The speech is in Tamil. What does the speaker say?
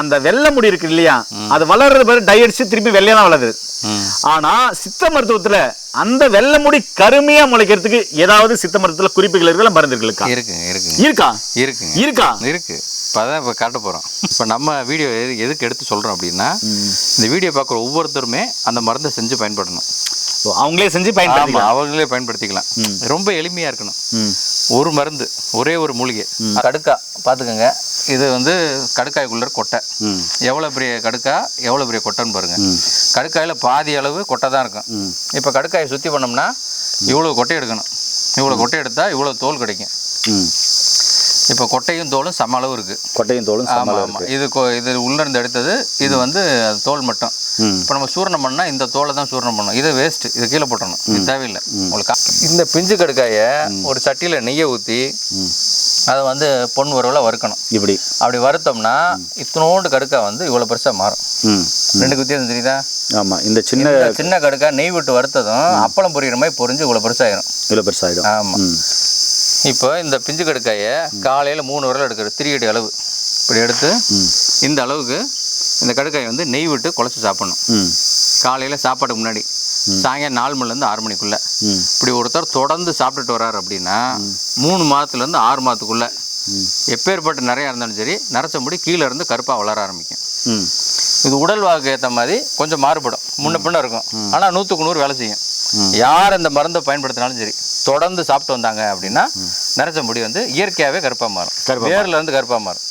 அந்த வெள்ளை முடி இருக்கு இல்லையா? அது வளர்றது பேரு டை அடிச்சு திருப்பி வெள்ளையா தான் வளருது. ஆனா சித்த மருத்துவத்துல அந்த வெள்ளை முடி கருமையா முளைக்கிறதுக்கு ஏதாவது சித்த மருத்துவத்துல குறிப்புகள் இருக்கா மருந்து இருக்கா? இருக்குங்க இருக்கா? இருக்குங்க. இருக்கா? இருக்கு. இப்போ அதான் இப்போ காட்ட போகிறோம் இப்போ நம்ம வீடியோ எது எதுக்கு எடுத்து சொல்கிறோம் அப்படின்னா இந்த வீடியோ பார்க்குற ஒவ்வொருத்தருமே அந்த மருந்தை செஞ்சு பயன்படணும். அவங்களே செஞ்சு பயன்படுத்திக்கலாம். அவங்களே பயன்படுத்திக்கலாம். ரொம்ப எளிமையாக இருக்கணும். ஒரு மருந்து ஒரே ஒரு மூலிகை. கடுக்கா பார்த்துக்கோங்க. இது வந்து கடுக்காய்க்குள்ள கொட்டை. எவ்வளோ பெரிய கடுக்கா எவ்வளோ பெரிய கொட்டைன்னு பாருங்க. கடுக்காயில் பாதி அளவு கொட்டை தான் இருக்கும். இப்போ கடுக்காயை சுற்றி பண்ணோம்னா இவ்வளோ கொட்டை எடுக்கணும். இவ்வளோ கொட்டை எடுத்தால் இவ்வளோ தோல் கிடைக்கும். ம். இப்போ கொட்டையும் தோலும் சம அளவு இருக்குது கொட்டையும் தோலும் ஆமாம் ஆமாம் இது கொ- இது உள்ள இருந்து எடுத்தது இது வந்து தோல் மட்டும். இப்போ நம்ம சூரணம் பண்ணால் இந்த தோலை தான் சூரணம் பண்ணணும். இது வேஸ்ட் இது கீழே போட்டணும் இது தேவையில்லை. உங்களுக்கு இந்த பிஞ்சு கடுக்காயை ஒரு சட்டியில் நெய்யை ஊற்றி அதை வந்து பொன் உறவில் வறுக்கணும். இப்படி. அப்படி வறுத்தோம்னா இத்தனோண்டு கடுக்கா வந்து இவ்வளோ பெருசாக மாறும். ம். ரெண்டு வித்தியாசம் தெரியுதா? ஆமா இந்த சின்ன சின்ன கடுக்கா நெய் விட்டு வறுத்ததும் அப்பளம் பொரியிற மாதிரி பொரிஞ்சு இவ்வளோ பெருசாயிரும். இவ்வளோ பெருசாயிடும் ஆமாம். இப்போ இந்த பிஞ்சு கடுக்காயை காலையில் மூணு விரல் எடுக்கிறது திரியடி அளவு. இப்படி எடுத்து இந்த அளவுக்கு இந்த கடுக்காயை வந்து நெய் விட்டு குழச்சி சாப்பிடணும். ம். காலையில் சாப்பாட்டுக்கு முன்னாடி. சாயங்காலம் நாலு மணிலேருந்து ஆறு மணிக்குள்ளே. இப்படி ஒருத்தர் தொடர்ந்து சாப்பிட்டுட்டு வர்றாரு அப்படின்னா மூணு மாதத்துலேருந்து ஆறு மாதத்துக்குள்ளே. எப்பேற்பட்ட நிறையா இருந்தாலும் சரி நரைச்ச முடி கீழே இருந்து கருப்பாக வளர ஆரம்பிக்கும். இது உடல் வாக்கு ஏற்ற மாதிரி கொஞ்சம் மாறுபடும். முன்ன பின்ன இருக்கும். ஆனால் நூற்றுக்கு நூறு வேலை செய்யும். யார் இந்த மருந்தை பயன்படுத்தினாலும் சரி தொடர்ந்து சாப்பிட்டு வந்தாங்க அப்படின்னா நரைச்ச முடி வந்து இயற்கையாகவே கருப்பாக மாறும். கருப்பா வேர்ல இருந்து கருப்பாக மாறும்.